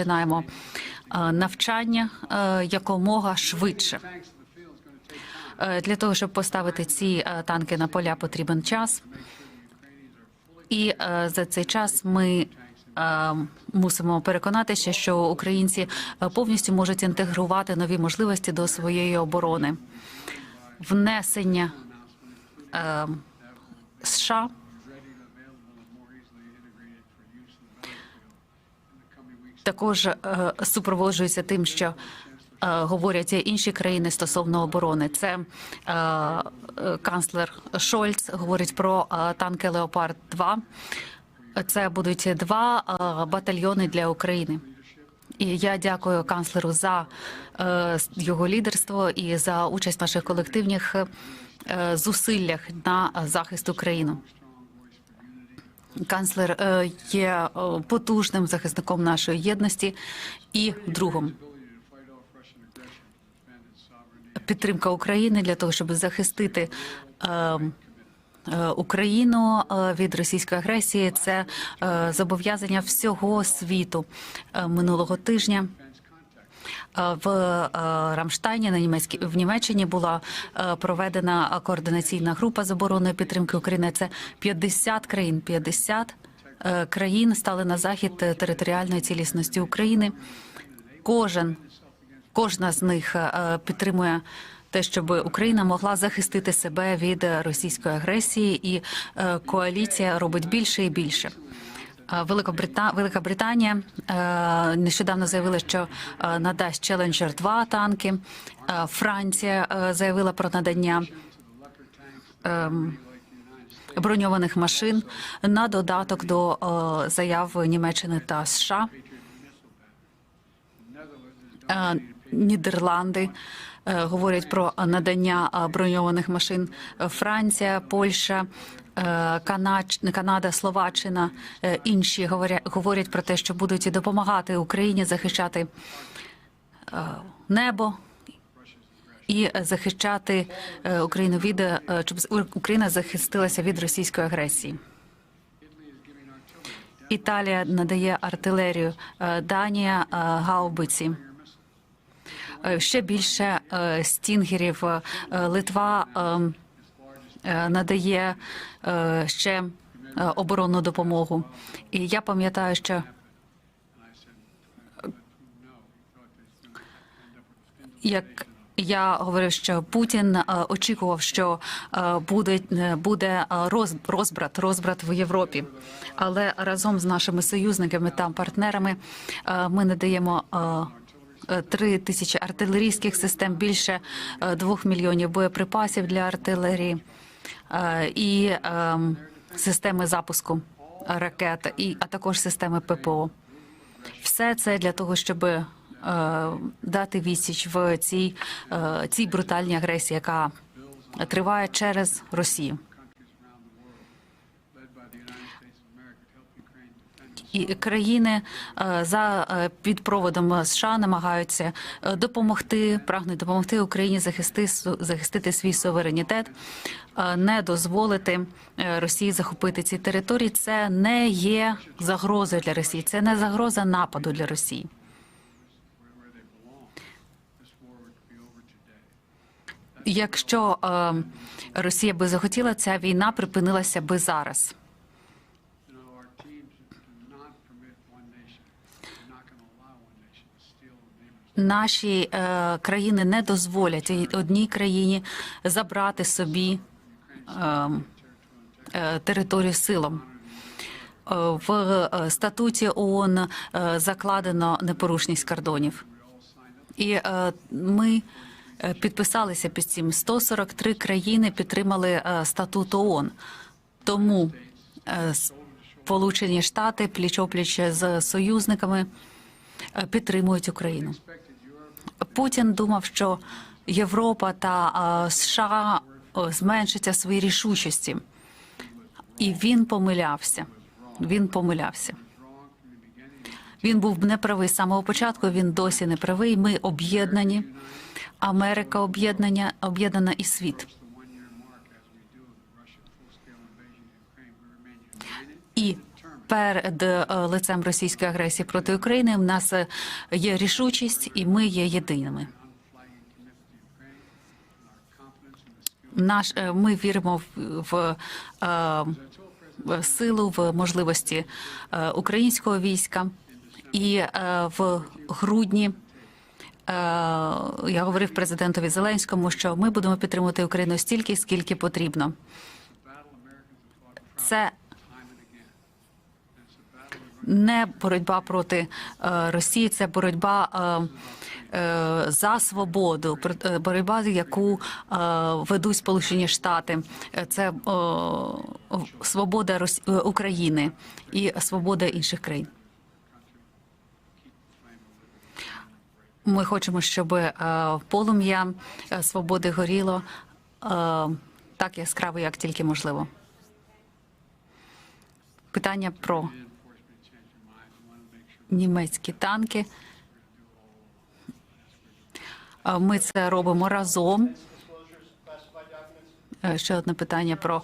розпочинаємо е, навчання е, якомога швидше. Е, Для того щоб поставити ці танки на поля, потрібен час. І за цей час ми мусимо переконатися, що українці повністю можуть інтегрувати нові можливості до своєї оборони. Внесення е, США також е, супроводжується тим, що е, говорять інші країни стосовно оборони. Це е, канцлер Шольц говорить про е, танки Леопард 2 Це будуть два батальйони для України. І я дякую канцлеру за його лідерство і за участь в наших колективних зусиллях на захист України. Канцлер е, є е, потужним захисником нашої єдності і другом. Підтримка України для того, щоб захистити е, Україну від російської агресії, це зобов'язання всього світу минулого тижня. Е, В е, Рамштайні на німецькій в Німеччині була е, проведена координаційна група з оборонної підтримки України. Це 50 країн. 50 е, країн стали на захід територіальної цілісності України. Кожен кожна з них підтримує те, щоб Україна могла захистити себе від російської агресії, і коаліція робить більше і більше. Великобрита... Велика Британія е, нещодавно заявила, що е, надасть Challenger 2 танки. Е, Франція заявила про надання ем, броньованих машин на додаток до заяв Німеччини та США. Нідерланди говорять про надання броньованих машин. Франція, Польща, Канада, Словаччина е, інші говорять, говорять про те, що будуть допомагати Україні захищати е, небо. І захищати е, Україну від е, щоб Україна захистилася від російської агресії. Італія надає артилерію, е, Данія е, гаубиці. Е, Ще більше е, стінгерів. Е, Литва е, е, надає е, ще е, оборонну допомогу. І я пам'ятаю, що як я говорив, що Путін е, очікував, що е, буде е, буде е, роз- розбрат, розбрат в Європі. Але разом з нашими союзниками та партнерами е, ми надаємо. е, е, Три тисячі артилерійських систем, більше е, двох мільйонів боєприпасів для артилерії е, і ем, системи запуску ракет, і а також системи ППО. Все це для того, щоб е, дати відсіч в цій, е, цій брутальній агресії, яка триває через Росію. І країни е, за е, під проводом США намагаються е, допомогти, прагнуть допомогти Україні захисти, захистити свій суверенітет, не дозволити Росії захопити ці території. Це не є загрозою для Росії, це не загроза нападу для Росії. Якщо Росія би захотіла, ця війна припинилася би зараз. Наші е, країни не дозволять одній країні забрати собі е, е, територію силом. Е, В е, статуті ООН е, закладено непорушність кордонів. І ми підписалися під цим. 143 країни підтримали статут ООН. Тому Сполучені Штати пліч-опліч з союзниками підтримують Україну. Путін думав, що Європа та е, США е, зменшаться в своїй рішучості, і він помилявся. Він помилявся. Він був неправий з самого початку. Він досі не правий. Ми об'єднані. Америка об'єднання об'єднана і світ. І перед е, лицем російської агресії проти України. У нас е, є рішучість, і ми є єдиними. Наш е, ми віримо в, в, в силу, в можливості українського війська, і в грудні. Я говорив президентові Зеленському, що ми будемо підтримувати Україну стільки, скільки потрібно. Це не боротьба проти е, Росії, це боротьба е, е, за свободу, боротьба, яку ведуть Сполучені Штати. Це свобода України і свобода інших країн. Ми хочемо, щоб полум'я свободи горіло так яскраво, як тільки можливо. Питання про німецькі танки. Ми це робимо разом. Е, Ще одне питання про